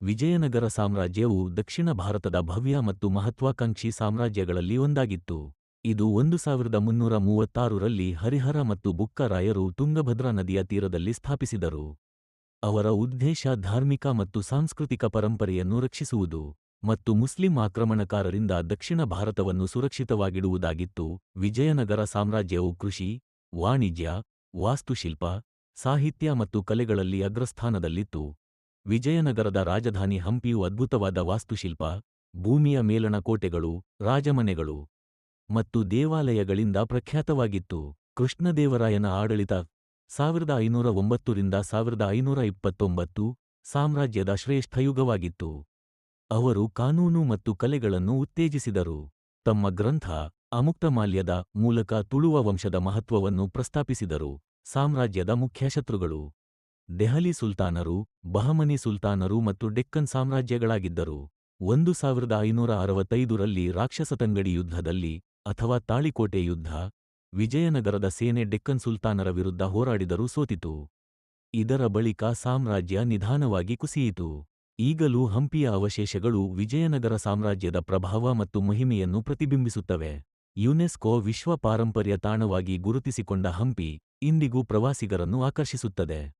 ವಿಜಯನಗರ ಸಾಮ್ರಾಜ್ಯವು ದಕ್ಷಿಣ ಭಾರತದ ಭವ್ಯ ಮತ್ತು ಮಹತ್ವಾಕಾಂಕ್ಷಿ ಸಾಮ್ರಾಜ್ಯಗಳಲ್ಲಿ ಒಂದಾಗಿತ್ತು. ಇದು ಒಂದು ಸಾವಿರದ ಮುನ್ನೂರ ಮೂವತ್ತಾರರಲ್ಲಿ ಹರಿಹರ ಮತ್ತು ಬುಕ್ಕರಾಯರು ತುಂಗಭದ್ರಾ ನದಿಯ ತೀರದಲ್ಲಿ ಸ್ಥಾಪಿಸಿದರು. ಅವರ ಉದ್ದೇಶ ಧಾರ್ಮಿಕ ಮತ್ತು ಸಾಂಸ್ಕೃತಿಕ ಪರಂಪರೆಯನ್ನು ರಕ್ಷಿಸುವುದು ಮತ್ತು ಮುಸ್ಲಿಂ ಆಕ್ರಮಣಕಾರರಿಂದ ದಕ್ಷಿಣ ಭಾರತವನ್ನು ಸುರಕ್ಷಿತವಾಗಿಡುವುದಾಗಿತ್ತು. ವಿಜಯನಗರ ಸಾಮ್ರಾಜ್ಯವು ಕೃಷಿ, ವಾಣಿಜ್ಯ, ವಾಸ್ತುಶಿಲ್ಪ, ಸಾಹಿತ್ಯ ಮತ್ತು ಕಲೆಗಳಲ್ಲಿ ಅಗ್ರಸ್ಥಾನದಲ್ಲಿತ್ತು. ವಿಜಯನಗರದ ರಾಜಧಾನಿ ಹಂಪಿಯು ಅದ್ಭುತವಾದ ವಾಸ್ತುಶಿಲ್ಪ, ಭೂಮಿಯ ಮೇಲಣ ಕೋಟೆಗಳು, ರಾಜಮನೆಗಳು ಮತ್ತು ದೇವಾಲಯಗಳಿಂದ ಪ್ರಖ್ಯಾತವಾಗಿತ್ತು. ಕೃಷ್ಣದೇವರಾಯನ ಆಡಳಿತ ಸಾವಿರದ ಐನೂರ ಒಂಬತ್ತರಿಂದ ಸಾವಿರದ ಐನೂರ ಇಪ್ಪತ್ತೊಂಬತ್ತು ಸಾಮ್ರಾಜ್ಯದ ಶ್ರೇಷ್ಠಯುಗವಾಗಿತ್ತು ಅವರು ಕಾನೂನು ಮತ್ತು ಕಲೆಗಳನ್ನು ಉತ್ತೇಜಿಸಿದರು. ತಮ್ಮ ಗ್ರಂಥ ಅಮುಕ್ತಮಾಲ್ಯದ ಮೂಲಕ ತುಳುವ ವಂಶದ ಮಹತ್ವವನ್ನು ಪ್ರಸ್ತಾಪಿಸಿದರು. ಸಾಮ್ರಾಜ್ಯದ ಮುಖ್ಯ ಶತ್ರುಗಳು ದೆಹಲಿ ಸುಲ್ತಾನರು, ಬಹಮನಿ ಸುಲ್ತಾನರು ಮತ್ತು ಡೆಕ್ಕನ್ ಸಾಮ್ರಾಜ್ಯಗಳಾಗಿದ್ದರು. ಒಂದು ಸಾವಿರದ ಐನೂರ ಅರವತ್ತೈದರಲ್ಲಿ ರಾಕ್ಷಸತಂಗಡಿ ಯುದ್ಧದಲ್ಲಿ ಅಥವಾ ತಾಳಿಕೋಟೆ ಯುದ್ಧ, ವಿಜಯನಗರದ ಸೇನೆ ಡೆಕ್ಕನ್ ಸುಲ್ತಾನರ ವಿರುದ್ಧ ಹೋರಾಡಿದರೂ ಸೋತಿತು. ಇದರ ಬಳಿಕ ಸಾಮ್ರಾಜ್ಯ ನಿಧಾನವಾಗಿ ಕುಸಿಯಿತು. ಈಗಲೂ ಹಂಪಿಯ ಅವಶೇಷಗಳು ವಿಜಯನಗರ ಸಾಮ್ರಾಜ್ಯದ ಪ್ರಭಾವ ಮತ್ತು ಮಹಿಮೆಯನ್ನು ಪ್ರತಿಬಿಂಬಿಸುತ್ತವೆ. ಯುನೆಸ್ಕೋ ವಿಶ್ವ ಪಾರಂಪರ್ಯ ತಾಣವಾಗಿ ಗುರುತಿಸಿಕೊಂಡ ಹಂಪಿ ಇಂದಿಗೂ ಪ್ರವಾಸಿಗರನ್ನು ಆಕರ್ಷಿಸುತ್ತದೆ.